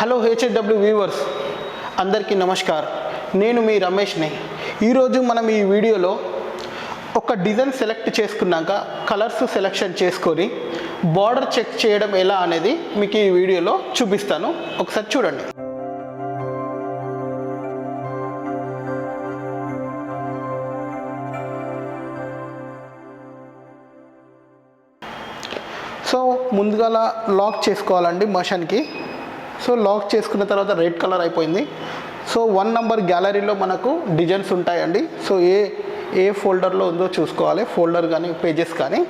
Hello హెచ్ఎడబ్ల్యూ viewers అందరికీ నమస్కార్. నేను మీ రమేష్ని. ఈరోజు మనం ఈ వీడియోలో ఒక డిజైన్ సెలెక్ట్ చేసుకున్నాక కలర్స్ సెలెక్షన్ చేసుకొని బార్డర్ చెక్ చేయడం ఎలా అనేది మీకు ఈ వీడియోలో చూపిస్తాను. ఒకసారి చూడండి. సో ముందుగా లాక్ చేసుకోవాలండి మషన్కి. సో లాక్ చేసుకున్న తర్వాత రెడ్ కలర్ అయిపోయింది. సో వన్ నంబర్ గ్యాలరీలో మనకు డిజైన్స్ ఉంటాయండి. సో ఏ ఏ ఫోల్డర్లో ఉందో చూసుకోవాలి. ఫోల్డర్ కానీ పేజెస్ కానీ.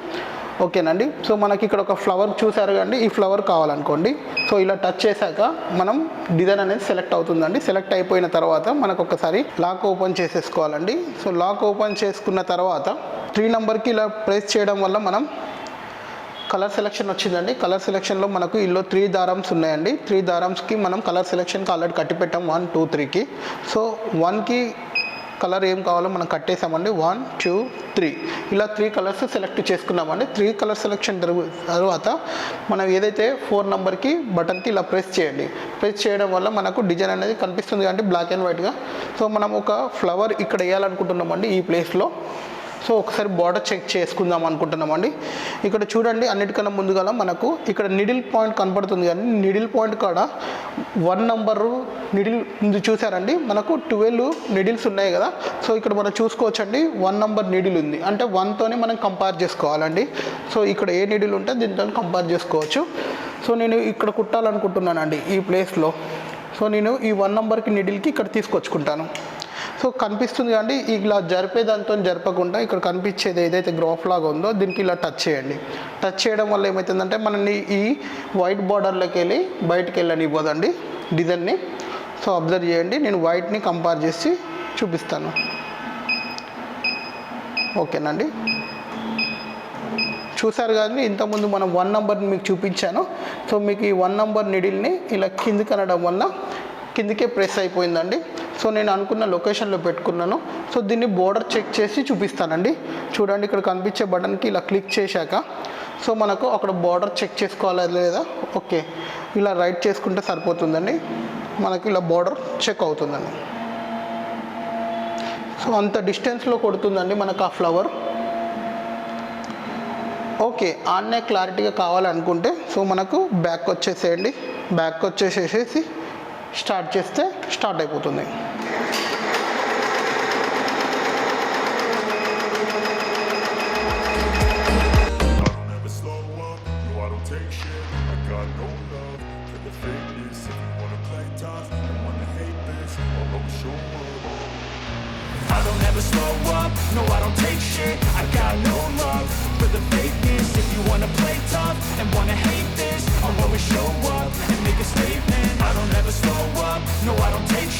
ఓకేనండి? సో మనకి ఇక్కడ ఒక ఫ్లవర్ చూసారు కండి ఈ ఫ్లవర్ కావాలనుకోండి. సో ఇలా టచ్ చేశాక మనం డిజైన్ అనేది సెలెక్ట్ అవుతుందండి. సెలెక్ట్ అయిపోయిన తర్వాత మనకు ఒకసారి లాక్ ఓపెన్ చేసేసుకోవాలండి. సో లాక్ ఓపెన్ చేసుకున్న తర్వాత త్రీ నెంబర్కి ఇలా ప్రెస్ చేయడం వల్ల మనం కలర్ సెలెక్షన్ వచ్చిందండి. కలర్ సెలెక్షన్లో మనకు ఇల్లు త్రీ దారమ్స్ ఉన్నాయండి. త్రీ దారమ్స్కి మనం కలర్ సెలెక్షన్కి ఆల్రెడీ కట్టి పెట్టాం వన్ టూ త్రీకి. సో వన్కి కలర్ ఏం కావాలో మనం కట్టేసామండి. One two three. ఇలా త్రీ కలర్స్ సెలెక్ట్ చేసుకున్నామండి. త్రీ కలర్ సెలెక్షన్ తర్వాత మనం ఏదైతే ఫోర్ నెంబర్కి బటన్కి ఇలా ప్రెస్ చేయండి. ప్రెస్ చేయడం వల్ల మనకు డిజైన్ అనేది కనిపిస్తుంది. కాబట్టి బ్లాక్ అండ్ వైట్గా. సో మనం ఒక ఫ్లవర్ ఇక్కడ వేయాలనుకుంటున్నామండి ఈ ప్లేస్లో. సో ఒకసారి బార్డర్ చెక్ చేసుకుందాం అనుకుంటున్నామండి. ఇక్కడ చూడండి అన్నిటికన్నా ముందుగా మనకు ఇక్కడ నిడిల్ పాయింట్ కనపడుతుంది కానీ నిడిల్ పాయింట్ కాడ వన్ నంబరు నిడిల్ ముందు చూసారండి. మనకు ట్వెల్వ్ నిడిల్స్ ఉన్నాయి కదా. సో ఇక్కడ మనం చూసుకోవచ్చండి వన్ నంబర్ నిడిల్ ఉంది. అంటే వన్తోనే మనం కంపేర్ చేసుకోవాలండి. సో ఇక్కడ ఏ నిడిల్ ఉంటే దీంతో కంపేర్ చేసుకోవచ్చు. సో నేను ఇక్కడ కుట్టాలనుకుంటున్నానండి ఈ ప్లేస్లో సో నేను ఈ వన్ నంబర్కి నిడిల్కి ఇక్కడ తీసుకొచ్చుకుంటాను. సో కనిపిస్తుంది కానీ ఇలా జరిపే దాంతో జరపకుండా ఇక్కడ కనిపించేది ఏదైతే గ్రాఫ్ లాగా ఉందో దీనికి ఇలా టచ్ చేయండి. టచ్ చేయడం వల్ల ఏమవుతుందంటే మనని ఈ వైట్ బార్డర్లోకి వెళ్ళి బయటకు వెళ్ళనివ్వదండి డిజైన్ని సో అబ్జర్వ్ చేయండి నేను వైట్ని కంపేర్ చేసి చూపిస్తాను. ఓకేనండి చూసారు కానీ ఇంతకుముందు మనం వన్ నెంబర్ని మీకు చూపించాను. సో మీకు ఈ వన్ నెంబర్ నిడిల్ని ఇలా కిందికి అనడం వల్ల కిందికే ప్రెస్ అయిపోయిందండి. సో నేను అనుకున్న లొకేషన్లో పెట్టుకున్నాను. సో దీన్ని బోర్డర్ చెక్ చేసి చూపిస్తానండి. చూడండి ఇక్కడ కనిపించే బటన్కి ఇలా క్లిక్ చేశాక. సో మనకు అక్కడ బోర్డర్ చెక్ చేసుకోవాలా లేదా? ఓకే. ఇలా రైట్ చేసుకుంటే సరిపోతుందండి. మనకి ఇలా బోర్డర్ చెక్ అవుతుందండి. సో అంత డిస్టెన్స్లో కొడుతుందండి మనకు ఆ ఫ్లవర్. ఓకే ఆన్నే క్లారిటీగా కావాలనుకుంటే. సో మనకు బ్యాక్ వచ్చేసేయండి. బ్యాక్ వచ్చేసేసి స్టార్ట్ చేస్తే స్టార్ట్ అయిపోతుంది I don't ever slow up, no I don't take shit I got no love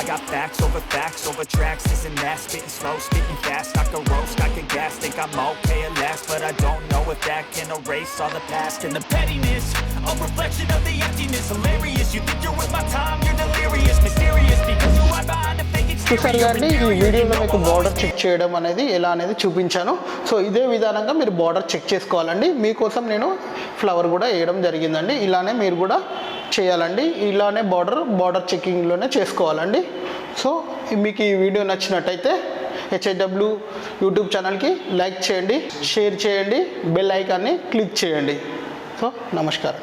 I got facts over facts over tracks Isn't that spitting slow, spitting fast I can roast, I can gas, think I'm okay at last But I don't know if that can erase all the past And the pettiness, a reflection of the emptiness Hilarious, you think you're worth my time, you're delirious Mysterious, because you hide behind a fake చూసారు exterior కానీ ఈ వీడియోలో మీకు border check చేయడం అనేది ఎలా అనేది చూపించాను సో ఇదే విధానంగా మీరు బార్డర్ చెక్ చేసుకోవాలండి మీకోసం నేను ఫ్లవర్ కూడా వేయడం జరిగిందండి ఇలానే మీరు కూడా చేయాలండి. ఇలానే బార్డర్ బార్డర్ చెక్కింగ్లోనే చేసుకోవాలండి. సో మీకు ఈ వీడియో నచ్చినట్టయితే హెచ్ఐడబ్ల్యూ యూట్యూబ్ ఛానల్కి లైక్ చేయండి షేర్ చేయండి బెల్ ఐకాన్ని క్లిక్ చేయండి. సో నమస్కారం.